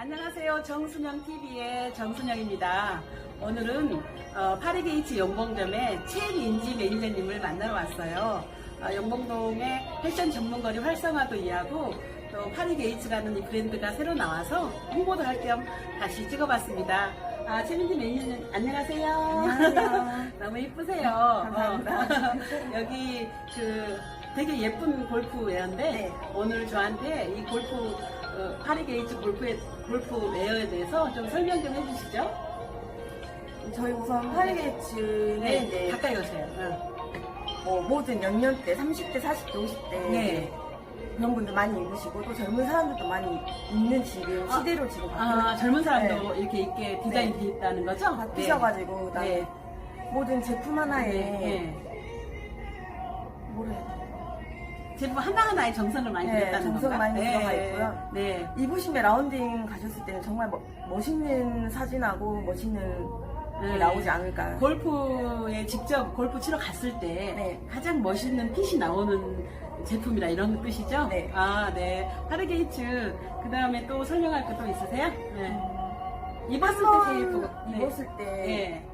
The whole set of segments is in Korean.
안녕하세요. 정순영 TV의 정순영입니다. 오늘은 어, 파리게이츠 영봉점의 최민지 매니저님을 만나러 왔어요. 어, 영봉동의 패션 전문거리 활성화도 이하고 또 파리게이츠라는 이 브랜드가 새로 나와서 홍보도 할 겸 다시 찍어봤습니다. 아, 최민지 매니저님 안녕하세요. 안녕하세요. 너무 이쁘세요. 감사합니다. 어, 여기 그 되게 예쁜 골프 웨어인데 네. 오늘 저한테 이 골프 어, 파리 게이츠 골프의 골프 웨어에 대해서 좀 설명 좀 해주시죠. 저희 우선 파리게이츠는 네, 이제 가까이 오세요. 응. 뭐 모든 연령대 30대, 40대, 50대 네. 그런 분들 많이 입으시고 또 젊은 사람들도 많이 입는 지금 아, 시대로 지금 아, 젊은 사람도 네. 이렇게 있게 디자인 돼 있다는 거죠? 바뀌셔가지고 그다음에 네. 모든 제품 하나에 네. 네. 되나? 제품 하나하나에 정성을 많이 네, 들였다는 정성 건가? 많이 들어가 있고요. 네. 입으시면 라운딩 가셨을 때는 정말 멋- 멋있는 사진하고 멋있는 게 네. 나오지 않을까 골프에 직접 골프 치러 갔을 때 네. 가장 멋있는 핏이 나오는 제품이라 이런 뜻이죠? 네. 아, 네. 파르게이츠. 그 다음에 또 설명할 거 또 있으세요? 네. 입었을 때 제일. 네. 입었을 때 네.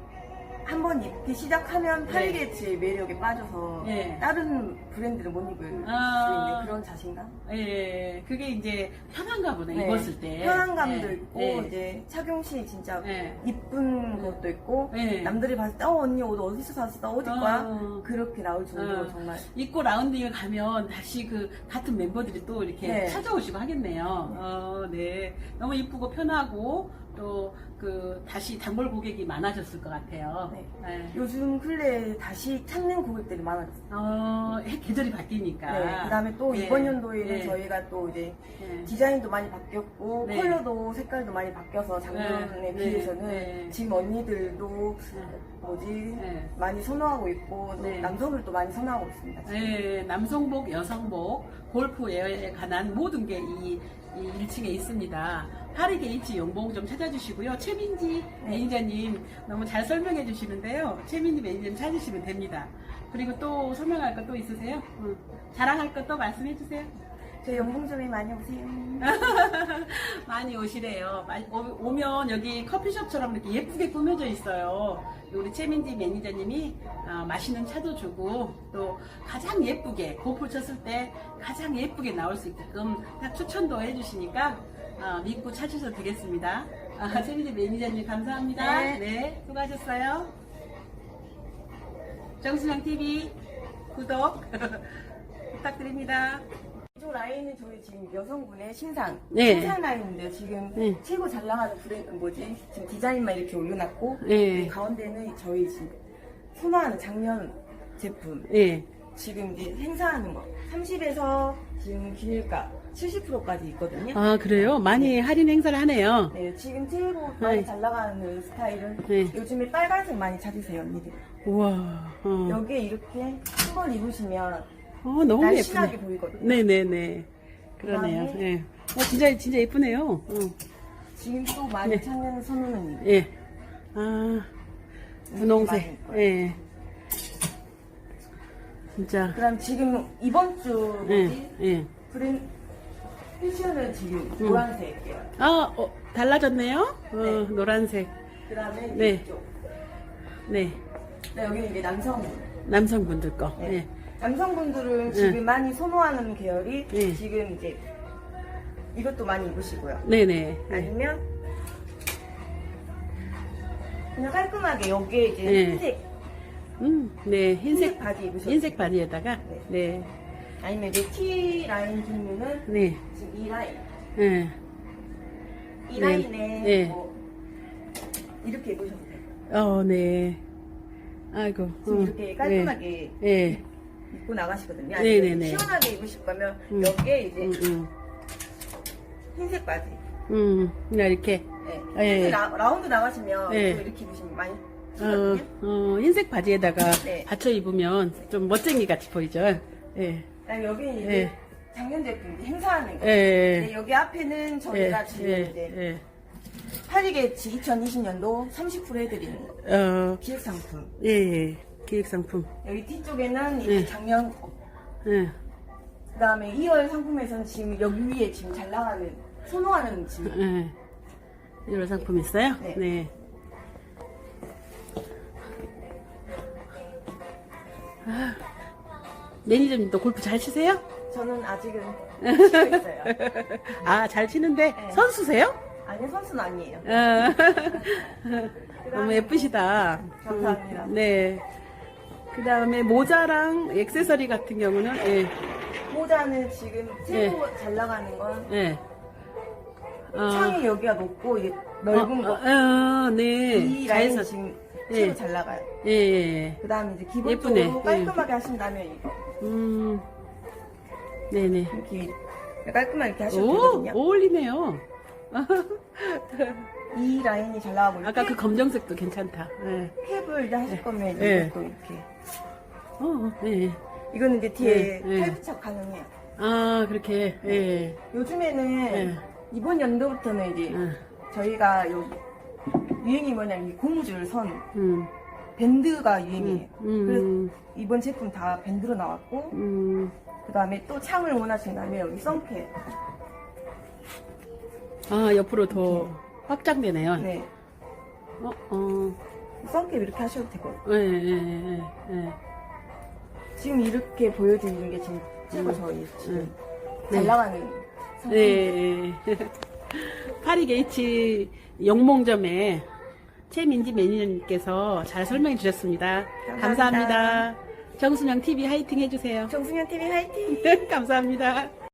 한번 입기 시작하면 네. 파리게이츠의 매력에 빠져서 네. 다른 브랜드를 못 입을 아. 수 있는 그런 자신감? 예, 그게 이제 편한가 보네, 네. 입었을 때. 편안감도 네. 있고 네. 이제 착용 시 진짜 네. 이쁜 것도 있고 네. 남들이 봤을 때어 언니 옷 어디서 샀어? 어디 거야? 어. 그렇게 나올 정도로 어. 정말 입고 라운딩을 가면 다시 그 같은 멤버들이 또 이렇게 네. 찾아오시고 하겠네요. 어, 네. 너무 이쁘고 편하고 또 그 다시 단골 고객이 많아졌을 것 같아요. 네. 네. 요즘 근래에 다시 찾는 고객들이 많아졌어요. 어, 해- 계절이 바뀌니까. 네. 그다음에 또 네. 이번 연도에는 네. 저희가 또 이제 네. 디자인도 많이 바뀌었고 네. 컬러도 색깔도 많이 바뀌어서 작년에 네. 비해서는 네. 지금 언니들도 네. 뭐지 네. 많이 선호하고 있고 또 네. 남성들도 많이 선호하고 있습니다. 지금. 네, 남성복, 여성복, 골프에 관한 모든 게 이 1층에 있습니다. 파리 게이츠 용봉 좀 찾아주시고요. 최민지 네. 매니저님 너무 잘 설명해 주시는데요. 최민지 매니저님 찾으시면 됩니다. 그리고 또 설명할 거또 있으세요? 응. 자랑할 거또 말씀해 주세요. 저희 연봉점에 많이 오세요. 많이 오시래요. 많이 오- 오면 여기 커피숍처럼 이렇게 예쁘게 꾸며져 있어요. 우리 최민지 매니저님이 어, 맛있는 차도 주고 또 가장 예쁘게 골프 쳤을 때 가장 예쁘게 나올 수 있게끔 딱 추천도 해주시니까 어, 믿고 찾으셔도 되겠습니다. 아, 최민지 매니저님 감사합니다. 네. 네, 수고하셨어요. 정순영 TV 구독 부탁드립니다. 라인은 저희 지금 여성분의 신상, 네. 신상 라인인데요. 지금 네. 최고 잘 나가는 브랜드 뭐지? 지금 디자인만 이렇게 올려놨고 네. 이 가운데는 저희 지금 선호하는 작년 제품 예. 지금 이제 행사하는 거 30에서 지금 기일가 70%까지 있거든요. 아 그래요? 많이 할인 행사를 하네요. 네, 지금 최고 많이 네. 잘 나가는 스타일은 네. 요즘에 빨간색 많이 찾으세요, 언니들. 우와. 어. 여기에 이렇게 한 번 입으시면 어, 너무 날씬하게 예쁘네. 보이거든요. 네네네. 그러네요. 그다음에 예. 어, 진짜, 진짜 예쁘네요. 어. 지금 또 많이 네. 찾는 선호는 예. 아, 분홍색. 많이 예. 진짜. 그다음 지금 이번 주 뭐지? 예, 예. 브랜 패션은 지금 음. 노란색이에요. 아, 어, 달라졌네요? 어, 네. 노란색. 그다음에 네. 이쪽. 네. 네, 여기는 이제 남성. 남성분들 거. 네. 예. 남성분들은 지금 많이 선호하는 계열이 네. 지금 이제 이것도 많이 입으시고요. 네네. 네. 아니면 그냥 깔끔하게 여기에 이제 네. 흰색 음, 네. 흰색, 흰색 바지 입으셔도 흰색. 바지에다가. 네. 아니면 이제 T 라인 길면은 네. 지금 이 라인 예. 이 네. 라인에 네. 뭐 이렇게 입으셔도 돼요. 어, 네. 아이고. 지금 어, 이렇게 깔끔하게 네. 예. 입고 나가시거든요. 네, 아니면 네, 네. 시원하게 입으실 거면 음. 여기에 이제 음, 음. 흰색 바지. 음, 그냥 이렇게. 네. 예. 라, 라운드 나가시면 네. 또 이렇게 입으시면 많이 어. 어, 흰색 바지에다가 네. 받쳐 입으면 좀 멋쟁이 같이 보이죠? 예. 그다음에 여기는 이제 예. 작년 제품 이제 행사하는 거. 예. 네, 여기 앞에는 예. 저희가 지금 예. 이제 예. 파리게치 2020년도 30% 해드리는 거. 어, 기획 상품. 예, 예. 기획 상품. 여기 뒤쪽에는 이제 예. 작년 거. 예. 그다음에 2월 상품에서는 지금 여기 위에 지금 잘 나가는 선호하는 지금 예. 이런 상품 있어요? 네. 아, 매니저님도 골프 잘 치세요? 저는 아직은 치고 있어요. 아, 잘 치는데 네. 선수세요? 아니 선수는 아니에요. 어. 너무 예쁘시다. 감사합니다. 음, 네. 그 다음에 모자랑 액세서리 같은 경우는, 예, 모자는 지금 최고 잘 나가는 건 예. 어, 창이 여기가 높고 이게 넓은 어, 거. 어, 어, 네. 이 라인이 잘해서, 지금 예. 최고 잘 나가요. 예, 예. 그 다음에 이제 기본적으로 예쁘네. 깔끔하게 하신다면 이거 음, 네네. 이렇게 깔끔하게 이렇게 하셔도 오, 되거든요. 어울리네요. 이 라인이 잘 나가고 아까 그 검정색도 괜찮다. 예. 캡을 이제 하실 거면 이제 네. 이것도 이렇게 어, 예. 이거는 이제 뒤에 네, 네. 탈부착 가능해요. 아, 그렇게, 예. 요즘에는 네. 이번 연도부터는 이제 음, 저희가 여기 유행이 뭐냐면 이 고무줄 선 음, 밴드가 유행이에요. 음, 그래서 음, 이번 제품 다 밴드로 나왔고 음. 그 다음에 또 창을 원하신다면 여기 썬캡 아, 옆으로 더 확장되네요. 네 어, 어. 썬캡 이렇게 하셔도 되고 예, 예, 예, 예. 지금 이렇게 보여드리는 게 지금 최고 저희 지금 음. 잘 네. 나가는 상품 네. 파리 게이츠 영몽점에 최민지 매니저님께서 잘 설명해 주셨습니다. 감사합니다. 감사합니다. 정순영 TV 화이팅 해주세요. 정승현 TV 화이팅! 감사합니다.